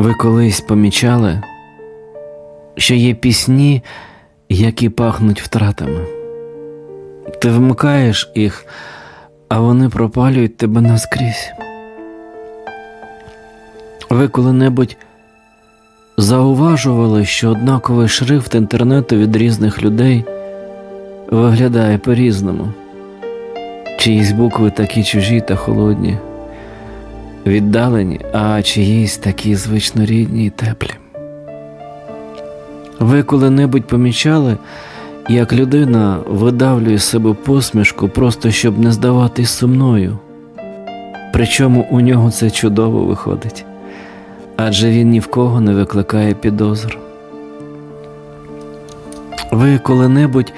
Ви колись помічали, що є пісні, які пахнуть втратами. Ти вмикаєш їх, а вони пропалюють тебе наскрізь. Ви коли-небудь зауважували, що однаковий шрифт інтернету від різних людей виглядає по-різному. Чиїсь букви такі чужі та холодні, віддалені, а чиїсь такі звично рідні і теплі. Ви коли-небудь помічали, як людина видавлює себе посмішку просто щоб не здаватись сумною. Причому у нього це чудово виходить, адже він ні в кого не викликає підозр. Ви коли-небудь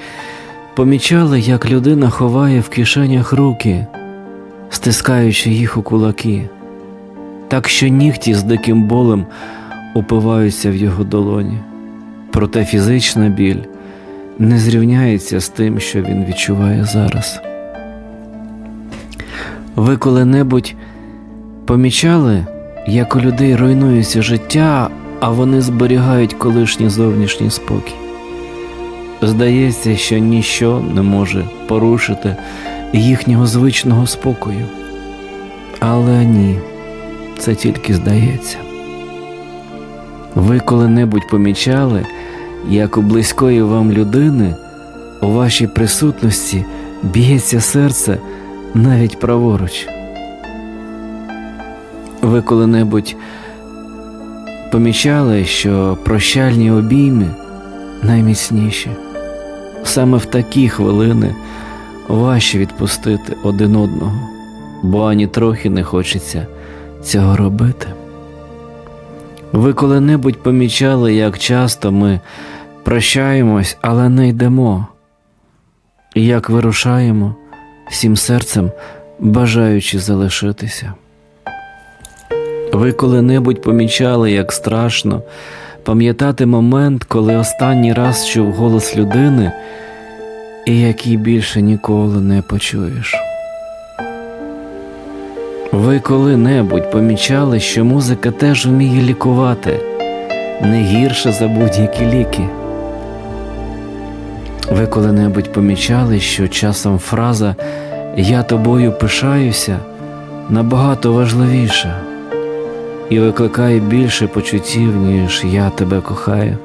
помічали, як людина ховає в кишенях руки, стискаючи їх у кулаки, так що нігті з диким болем упиваються в його долоні. Проте фізична біль не зрівняється з тим, що він відчуває зараз. Ви коли-небудь помічали, як у людей руйнується життя, а вони зберігають колишній зовнішній спокій. Здається, що ніщо не може порушити їхнього звичного спокою. Але ні, це тільки здається. Ви коли-небудь помічали, як у близької вам людини у вашій присутності б'ється серце навіть праворуч. Ви коли-небудь помічали, що прощальні обійми найміцніші. Саме в такі хвилини важче відпустити один одного, бо ані трохи не хочеться цього робити. Ви коли-небудь помічали, як часто ми прощаємось, але не йдемо, і як вирушаємо всім серцем, бажаючи залишитися. Ви коли-небудь помічали, як страшно пам'ятати момент, коли останній раз чув голос людини, і який більше ніколи не почуєш. Ви коли-небудь помічали, що музика теж вміє лікувати не гірше за будь-які ліки. Ви коли-небудь помічали, що часом фраза Я тобою пишаюся набагато важливіша і викликає більше почуттів, ніж я тебе кохаю.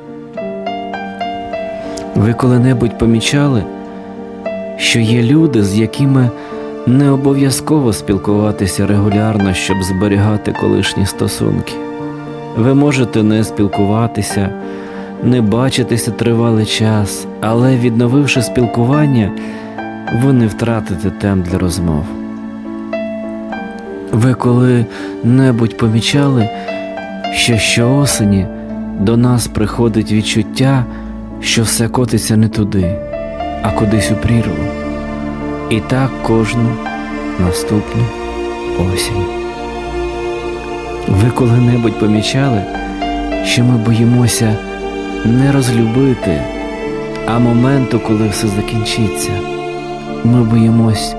Ви коли-небудь помічали, що є люди, з якими не обов'язково спілкуватися регулярно, щоб зберігати колишні стосунки. Ви можете не спілкуватися, не бачитися тривалий час, але відновивши спілкування, ви не втратите тем для розмов. Ви коли-небудь помічали, що щоосені до нас приходить відчуття, що все котиться не туди, а кудись у прірву. І так кожну наступну осінь. Ви коли-небудь помічали, що ми боїмося не розлюбити, а моменту, коли все закінчиться, ми боїмось,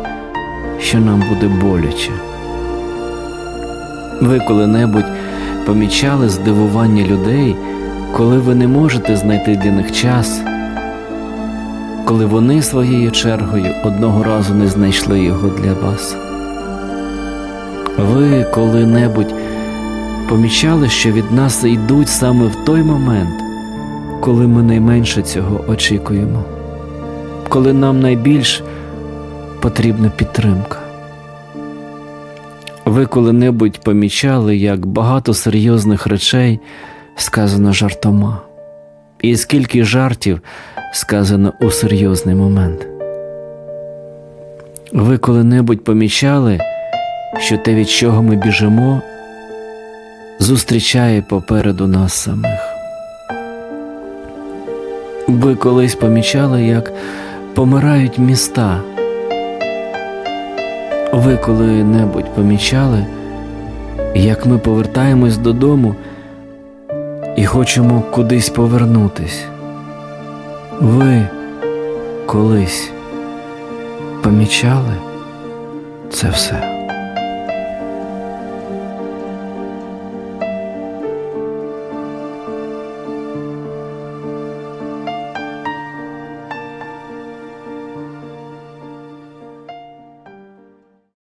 що нам буде боляче. Ви коли-небудь помічали здивування людей, коли ви не можете знайти для них час, коли вони своєю чергою одного разу не знайшли його для вас. Ви коли-небудь помічали, що від нас йдуть саме в той момент, коли ми найменше цього очікуємо, коли нам найбільш потрібна підтримка. Ви коли-небудь помічали, як багато серйозних речей сказано жартома, і скільки жартів сказано у серйозний момент. Ви коли-небудь помічали, що те, від чого ми біжимо, зустрічає попереду нас самих. Ви колись помічали, як помирають міста. Ви коли-небудь помічали, як ми повертаємось додому і хочемо кудись повернутись. Ви колись помічали це все.